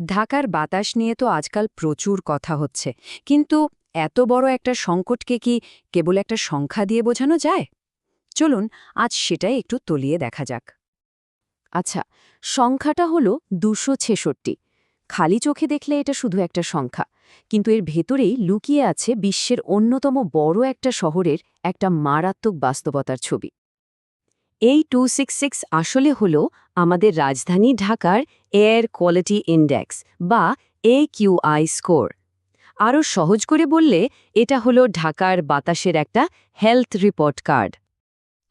ঢাকার বাতাস নিয়ে তো আজকাল প্রচুর কথা হচ্ছে। কিন্তু এত বড় একটা সংকটকে কি কেবল একটা সংখ্যা দিয়ে বোঝানো যায়? চলুন, আজ সেটাই একটু তলিয়ে দেখা যাক। আচ্ছা সংখ্যাটা হলো দুশো ছেষট্টি। খালি চোখে দেখলে এটা শুধু একটা সংখ্যা। কিন্তু এর ভেতরেই লুকিয়ে আছে বিশ্বের অন্যতম বড় একটা শহরের একটা মারাত্মক বাস্তবতার ছবি। এই টু আসলে হল আমাদের রাজধানী ঢাকার এয়ার কোয়ালিটি ইন্ডেক্স বা এ কিউআই স্কোর আরও সহজ করে বললে, এটা হলো ঢাকার বাতাসের একটা হেলথ রিপোর্ট কার্ড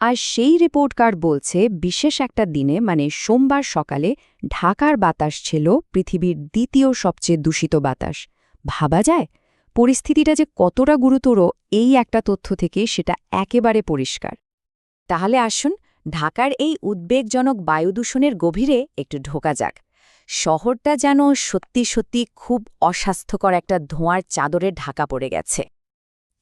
আর সেই রিপোর্ট কার্ড বলছে, বিশেষ একটা দিনে মানে সোমবার সকালে, ঢাকার বাতাস ছিল পৃথিবীর দ্বিতীয় সবচেয়ে দূষিত বাতাস। ভাবা যায়? পরিস্থিতিটা যে কতটা গুরুতর, এই একটা তথ্য থেকে সেটা একেবারে পরিষ্কার। তাহলে আসুন ঢাকার এই উদ্বেগজনক বায়ুদূষণের গভীরে একটু ঢোকা যাক। শহরটা যেন সত্যি সত্যি খুব অস্বাস্থ্যকর একটা ধোঁয়ার চাদরে ঢাকা পড়ে গেছে।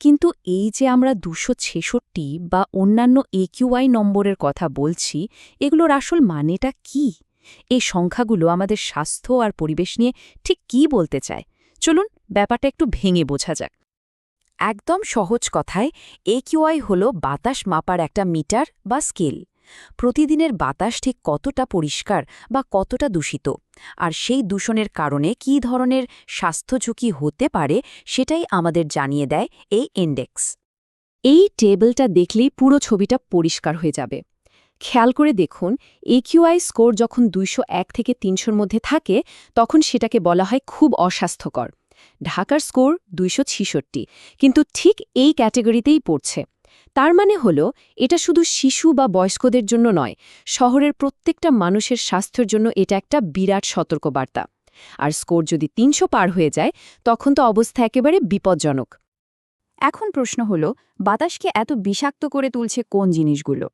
কিন্তু এই যে আমরা দুশো ছেষট্টি বা অন্যান্য একিউআই নম্বরের কথা বলছি, এগুলোর আসল মানেটা কি? এই সংখ্যাগুলো আমাদের স্বাস্থ্য আর পরিবেশ নিয়ে ঠিক কি বলতে চায়? চলুন ব্যাপারটা একটু ভেঙে বোঝা যাক। একদম সহজ কথায় একিউআই হল বাতাস মাপার একটা মিটার বা স্কেল। প্রতিদিনের বাতাস ঠিক কতটা পরিষ্কার বা কতটা দূষিত? আর সেই দূষণের কারণে কী ধরনের স্বাস্থ্য ঝুঁকি হতে পারে সেটাই আমাদের জানিয়ে দেয় এই ইন্ডেক্স এই টেবিলটা দেখলেই পুরো ছবিটা পরিষ্কার হয়ে যাবে। খেয়াল করে দেখুন একিউআই স্কোর যখন দুইশো এক থেকে তিনশোর মধ্যে থাকে, তখন সেটাকে বলা হয় খুব অস্বাস্থ্যকর। ঢাকার স্কোর দুইশো কিন্তু ঠিক এই ক্যাটেগরিতেই পড়ছে। তার মানে হল, এটা শুধু শিশু বা বয়স্কদের জন্য নয়, শহরের প্রত্যেকটা মানুষের স্বাস্থ্যের জন্য এটা একটা বিরাট সতর্কবার্তা। আর স্কোর যদি তিনশো পার হয়ে যায়, তখন তো অবস্থা একেবারে বিপজ্জনক। এখন প্রশ্ন হল, বাতাসকে এত বিষাক্ত করে তুলছে কোন জিনিসগুলো?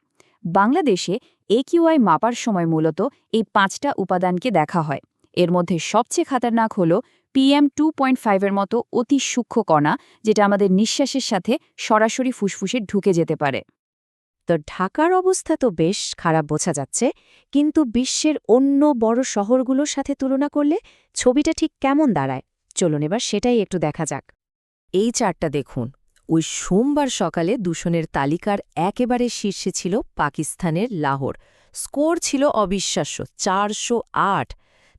বাংলাদেশে একিউআই মাপার সময় মূলত এই পাঁচটা উপাদানকে দেখা হয়। এর মধ্যে সবচেয়ে খাতারনাক হল পিএম টু পয়েন্ট ফাইভের মতো অতি সূক্ষ্ম কণা, যেটা আমাদের নিঃশ্বাসের সাথে সরাসরি ফুসফুসে ঢুকে যেতে পারে। তো ঢাকার অবস্থা তো বেশ খারাপ বোঝা যাচ্ছে, কিন্তু বিশ্বের অন্য বড় শহরগুলোর সাথে তুলনা করলে ছবিটা ঠিক কেমন দাঁড়ায়? চলুন এবার সেটাই একটু দেখা যাক। এই চারটা দেখুন। ওই সোমবার সকালে দূষণের তালিকার একেবারে শীর্ষে ছিল পাকিস্তানের লাহোর। স্কোর ছিল অবিশ্বাস্য, চারশো আট।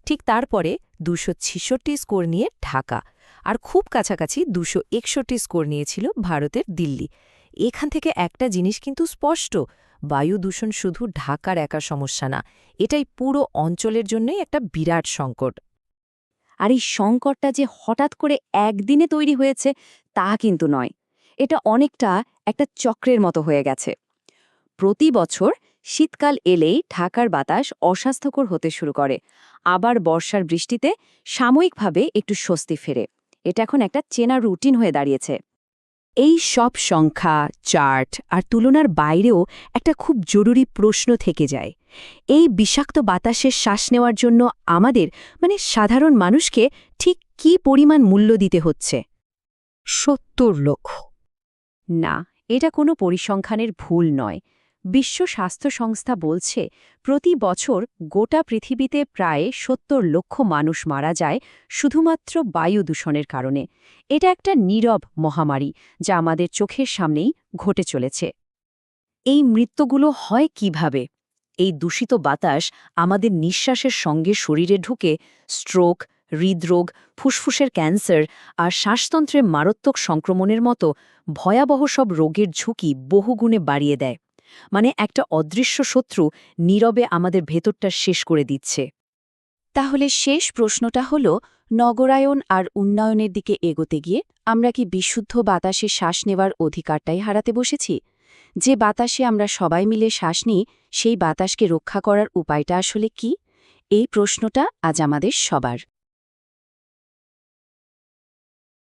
ঠিক তারপরে দুশো স্কোর নিয়ে ঢাকা আর খুব কাছাকাছি দুশো স্কোর নিয়েছিল ভারতের দিল্লি। এখান থেকে একটা জিনিস কিন্তু স্পষ্ট, বায়ু দূষণ শুধু ঢাকার একা সমস্যা না, এটাই পুরো অঞ্চলের জন্যই একটা বিরাট সংকট। আর এই সংকটটা যে হঠাৎ করে একদিনে তৈরি হয়েছে তা কিন্তু নয়, এটা অনেকটা একটা চক্রের মতো হয়ে গেছে। প্রতি বছর শীতকাল এলেই ঢাকার বাতাস অস্বাস্থ্যকর হতে শুরু করে। আবার বর্ষার বৃষ্টিতে সাময়িকভাবে একটু স্বস্তি ফেরে। এটা এখন একটা চেনা রুটিন হয়ে দাঁড়িয়েছে। এই সব সংখ্যা, চার্ট আর তুলনার বাইরেও একটা খুব জরুরি প্রশ্ন থেকে যায়। এই বিষাক্ত বাতাসের শ্বাস নেওয়ার জন্য আমাদের মানে সাধারণ মানুষকে, ঠিক কি পরিমাণ মূল্য দিতে হচ্ছে? সত্তর লক্ষ। না, এটা কোনো পরিসংখ্যানের ভুল নয়। বিশ্ব স্বাস্থ্য সংস্থা বলছে, প্রতি বছর গোটা পৃথিবীতে প্রায় সত্তর লক্ষ মানুষ মারা যায় শুধুমাত্র বায়ু দূষণের কারণে। এটা একটা নীরব মহামারী যা আমাদের চোখের সামনেই ঘটে চলেছে। এই মৃত্যুগুলো হয় কীভাবে? এই দূষিত বাতাস আমাদের নিঃশ্বাসের সঙ্গে শরীরে ঢুকে স্ট্রোক হৃদরোগ, ফুসফুসের ক্যান্সার আর শ্বাসতন্ত্রের মারাত্মক সংক্রমণের মতো ভয়াবহ সব রোগের ঝুঁকি বহুগুণে বাড়িয়ে দেয়। মানে একটা অদৃশ্য শত্রু নীরবে আমাদের ভেতরটা শেষ করে দিচ্ছে। তাহলে শেষ প্রশ্নটা হল, নগরায়ন আর উন্নয়নের দিকে এগোতে গিয়ে আমরা কি বিশুদ্ধ বাতাসে শ্বাস নেওয়ার অধিকারটাই হারাতে বসেছি? যে বাতাসে আমরা সবাই মিলে শ্বাস নিই, সেই বাতাসকে রক্ষা করার উপায়টা আসলে কি? এই প্রশ্নটা আজ আমাদের সবার।